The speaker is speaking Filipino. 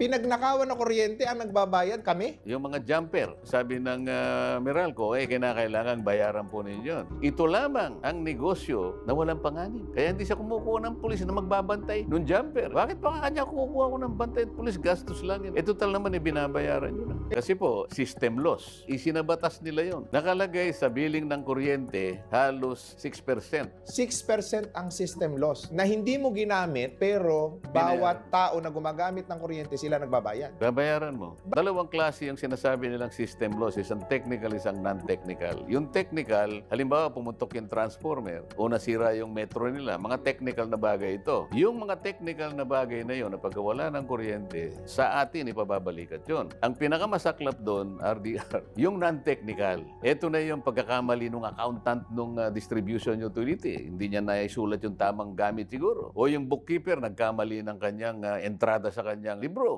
Pinagnakawan na kuryente ang nagbabayad kami? Yung mga jumper, sabi ng ah, Meralco, eh, kinakailangan bayaran po ninyo yun. Ito lamang ang negosyo na walang panganin. Kaya hindi siya kumukuha ng pulis na magbabantay ng jumper. Bakit pa kanya kumukuha ko ng bantay at pulis? Gastos lang yun. Eh, total naman, eh, binabayaran yun. ah. Kasi po, system loss. Isinabatas nila yon. Nakalagay sa billing ng kuryente, halos 6%. 6% ang system loss na hindi mo ginamit pero bawat tao na gumagamit ng kuryente sila nagbabayad. Babayaran mo. Dalawang klase yung sinasabi nilang system loss. Isang technical, isang non-technical. Yung technical, halimbawa pumuntok yung transformer o nasira yung metro nila, mga technical na bagay ito. Yung mga technical na bagay na yun, na pagkawala ng kuryente, sa atin ipababalikat yun. Ang pinakamasaklap doon, RDR, yung non-technical. Ito na yung pagkakamali ng accountant ng distribution utility. Hindi niya naisulat yung tamang gamit siguro. O yung bookkeeper, nagkamali ng kanyang ah, entrada sa kanyang libro.